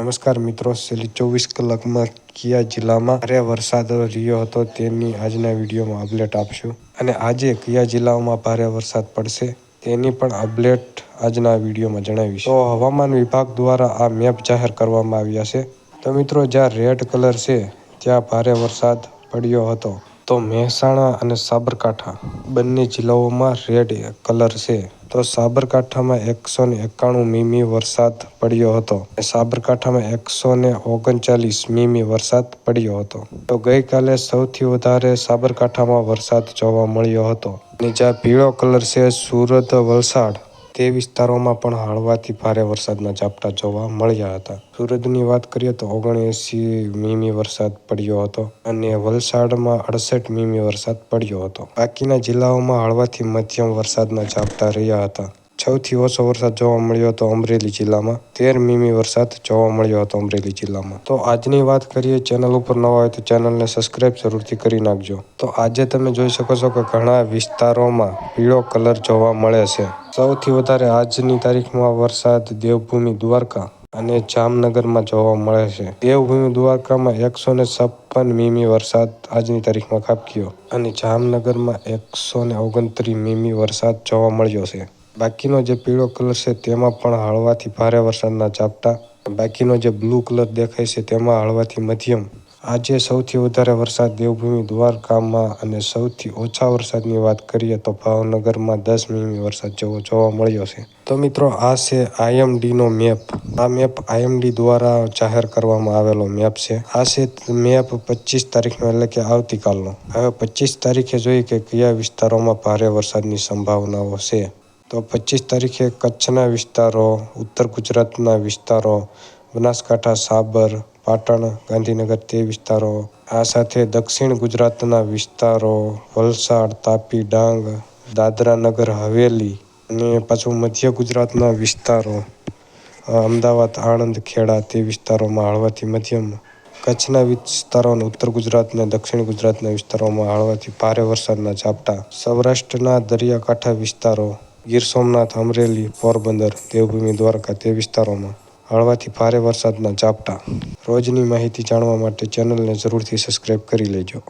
નમસ્કાર મિત્રો, છેલ્લી ચોવીસ કલાકમાં કયા જિલ્લામાં ભારે વરસાદ રહ્યો હતો તેની આજના વિડીયોમાં અપડેટ આપશું. અને આજે કયા જિલ્લાઓમાં ભારે વરસાદ પડશે તેની પણ અપડેટ આજના વિડીયોમાં જણાવીશ. તો હવામાન વિભાગ દ્વારા આ મેપ જાહેર કરવામાં આવ્યા છે. તો મિત્રો, જ્યાં રેડ કલર છે, ત્યાં ભારે વરસાદ પડ્યો હતો. તો મહેસાણા અને સાબરકાંઠા બંને જિલ્લાઓમાં રેડ કલર છે. તો સાબરકાંઠામાં એકસો ને એકાણું મીમી વરસાદ પડ્યો હતો સાબરકાંઠામાં એકસો ને ઓગણચાલીસ મીમી વરસાદ પડ્યો હતો. તો ગઈકાલે સૌથી વધારે સાબરકાંઠામાં વરસાદ જોવા મળ્યો હતો. અને જ્યાં પીળો કલર છે, સુરત, વલસાડ તે વિસ્તારોમાં પણ હળવાથી ભારે વરસાદના ઝાપટા જોવા મળ્યા હતા. સુરતની વાત કરીએ તો ઓગણએંસી મીમી વરસાદ પડ્યો હતો અને વલસાડમાં અડસઠ મીમી વરસાદ પડ્યો હતો. બાકીના જિલ્લાઓમાં હળવાથી મધ્યમ વરસાદના ઝાપટા રહ્યા હતા. સૌથી ઓછો વરસાદ જોવા મળ્યો હતો અમરેલી જિલ્લામાં. તેર મીમી વરસાદ જોવા મળ્યો હતો અમરેલી જિલ્લામાં. તો આજની વાત કરીએ ચેનલ ઉપર નવા હોય તો ચેનલને સબસ્ક્રાઈબ જરૂરથી કરી નાખજો. તો આજે તમે જોઈ શકો છો કે ઘણા વિસ્તારોમાં પીળો કલર જોવા મળે છે. સૌથી વધારે આજની તારીખમાં વરસાદ દેવભૂમિ દ્વારકા અને જામનગરમાં જોવા મળે છે. દેવભૂમિ દ્વારકામાં એકસો ને છપ્પન મીમી વરસાદ આજની તારીખમાં ખાબક્યો અને જામનગરમાં એકસો ને ઓગણત્રીસ મીમી વરસાદ જોવા મળ્યો છે. બાકીનો જે પીળો કલર છે તેમાં પણ હળવાથી ભારે વરસાદના ઝાપટા. બાકીનો જે બ્લુ કલર દેખાય છે તેમાં હળવાથી મધ્યમ. આજે સૌથી વધારે વરસાદ દેવભૂમિ દ્વારકામાં અને સૌથી ઓછા વરસાદની વાત કરીએ તો ભાવનગરમાં દસ મીમી વરસાદ જેવો જોવા મળ્યો છે. તો મિત્રો, આ છે આઈએમડીનો મેપ. આ મેપ આઈએમડી દ્વારા જાહેર કરવામાં આવેલો મેપ છે. આ છે મેપ પચીસ તારીખનો એટલે કે આવતીકાલનો. હવે પચીસ તારીખે જોઈએ કે કયા વિસ્તારોમાં ભારે વરસાદની સંભાવનાઓ છે. તો પચીસ તારીખે કચ્છના વિસ્તારો, ઉત્તર ગુજરાતના વિસ્તારો, બનાસકાંઠા, સાબર, પાટણ, ગાંધીનગર તે વિસ્તારો. આ સાથે દક્ષિણ ગુજરાતના વિસ્તારો, વલસાડ, તાપી, ડાંગ, દાદરા નગર, હવેલી અને પાછું મધ્ય ગુજરાતના વિસ્તારો. અમદાવાદ, આણંદ, ખેડા તે વિસ્તારોમાં હળવાથી મધ્યમ કચ્છના વિસ્તારો અને ઉત્તર ગુજરાત દક્ષિણ ગુજરાતના વિસ્તારોમાં હળવાથી ભારે વરસાદના ઝાપટા. સૌરાષ્ટ્રના દરિયાકાંઠા વિસ્તારો ગીર સોમનાથ, અમરેલી, પોરબંદર, દેવભૂમિ, દ્વારકા તે વિસ્તારોમાં હળવાથી ભારે વરસાદના ઝાપટા. રોજની માહિતી જાણવા માટે ચેનલને જરૂરથી સબસ્ક્રાઈબ કરી લેજો.